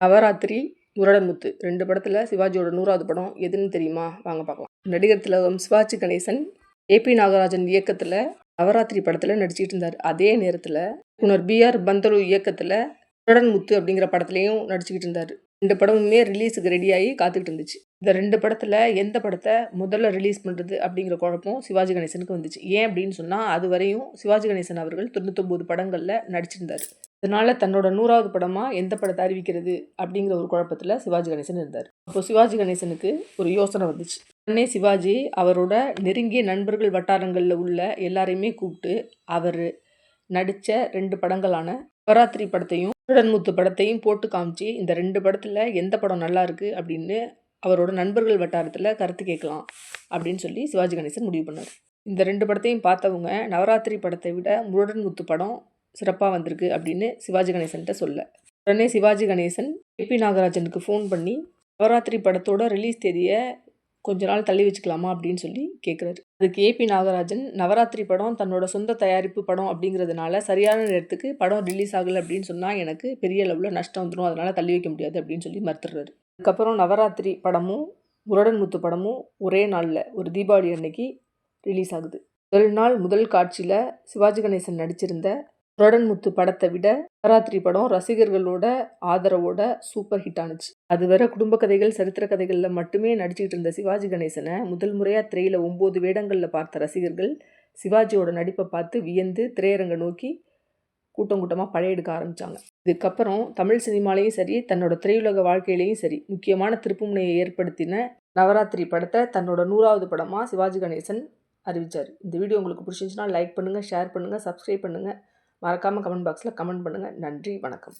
நவராத்திரி முரடன்முத்து ரெண்டு படத்தில் சிவாஜியோட நூறாவது படம் எதுன்னு தெரியுமா? வாங்க பார்க்கலாம். நடிகர் திலகம் சிவாஜி கணேசன் ஏபி நாகராஜன் இயக்கத்தில் நவராத்திரி படத்தில் நடிச்சிட்டு இருந்தார். அதே நேரத்தில் இயக்குனர் பிஆர் பந்தலு இயக்கத்தில் முரடன்முத்து அப்படிங்கிற படத்துலையும் நடிச்சுக்கிட்டு இருந்தார். ரெண்டு படமுமே ரிலீஸுக்கு ரெடியாகி காத்துக்கிட்டு இருந்துச்சு. இந்த ரெண்டு படத்தில் எந்த படத்தை முதல்ல ரிலீஸ் பண்ணுறது அப்படிங்கிற குழப்பம் சிவாஜி கணேசனுக்கு வந்துச்சு. ஏன் அப்படின்னு சொன்னால் அது வரையும் சிவாஜி கணேசன் அவர்கள் தொண்ணூத்தொம்பது படங்களில் நடிச்சிருந்தார். இதனால் தன்னோட நூறாவது படமாக எந்த படத்தை அறிவிக்கிறது அப்படிங்கிற ஒரு குழப்பத்தில் சிவாஜி கணேசன் இருந்தார். அப்போ சிவாஜி கணேசனுக்கு ஒரு யோசனை வந்துச்சு. உடனே சிவாஜி அவரோட நெருங்கிய நண்பர்கள் வட்டாரங்களில் உள்ள எல்லாரையுமே கூப்பிட்டு அவர் நடித்த ரெண்டு படங்களான நவராத்திரி படத்தையும் முத்து படத்தையும் போட்டு காமிச்சு இந்த ரெண்டு படத்தில் எந்த படம் நல்லா இருக்குது அப்படின்னு அவரோட நண்பர்கள் வட்டாரத்தில் கருத்து கேட்கலாம் அப்படின்னு சொல்லி சிவாஜி கணேசன் முடிவு பண்ணார். இந்த ரெண்டு படத்தையும் பார்த்தவங்க நவராத்திரி படத்தை விட முருடன் முத்து படம் சிறப்பாக வந்திருக்கு அப்படின்னு சிவாஜி கணேசன்கிட்ட சொல்ல. உடனே சிவாஜி கணேசன் ஏபி நாகராஜனுக்கு ஃபோன் பண்ணி நவராத்திரி படத்தோட ரிலீஸ் தேதியை கொஞ்ச நாள் தள்ளி வச்சுக்கலாமா அப்படின்னு சொல்லி கேட்குறாரு அதுக்கு ஏபி நாகராஜன் நவராத்திரி படம் தன்னோட சொந்த தயாரிப்பு படம் அப்படிங்கிறதுனால சரியான நேரத்துக்கு படம் ரிலீஸ் ஆகலை அப்படின்னு சொன்னால் எனக்கு பெரிய அளவில் நஷ்டம் வந்துடும் அதனால் தள்ளி வைக்க முடியாது அப்படின்னு சொல்லி மறுத்துடுறாரு. அதுக்கப்புறம் நவராத்திரி படமும் முரடன் முத்து படமும் ஒரே நாளில் ஒரு தீபாவளி அன்னைக்கு ரிலீஸ் ஆகுது. முதல் நாள் முதல் காட்சியில் சிவாஜி கணேசன் நடிச்சிருந்த முத்து படத்தை விட நவராத்திரி படம் ரசிகர்களோட ஆதரவோட சூப்பர் ஹிட் ஆனுச்சு. அது வர குடும்ப கதைகள் சரித்திர கதைகளில் மட்டுமே நடிச்சுக்கிட்டு இருந்த சிவாஜி கணேசனை முதல் முறையாக திரையில் ஒம்பது வேடங்களில் பார்த்த ரசிகர்கள் சிவாஜியோட நடிப்பை பார்த்து வியந்து திரையரங்கை நோக்கி கூட்டம் கூட்டமாக பழையெடுக்க ஆரம்பித்தாங்க இதுக்கப்புறம் தமிழ் சினிமாலேயும் சரி தன்னோட திரையுலக வாழ்க்கையிலையும் சரி முக்கியமான திருப்புமுனையை ஏற்படுத்தின நவராத்திரி படத்தை தன்னோட நூறாவது படமாக சிவாஜி கணேசன் அறிவித்தார் இந்த வீடியோ உங்களுக்கு பிடிச்சிருந்துச்சுன்னா லைக் பண்ணுங்கள் ஷேர் பண்ணுங்கள் சப்ஸ்கிரைப் பண்ணுங்கள் மறக்காமல் கமெண்ட் பாக்ஸில் கமெண்ட் பண்ணுங்கள் நன்றி வணக்கம்.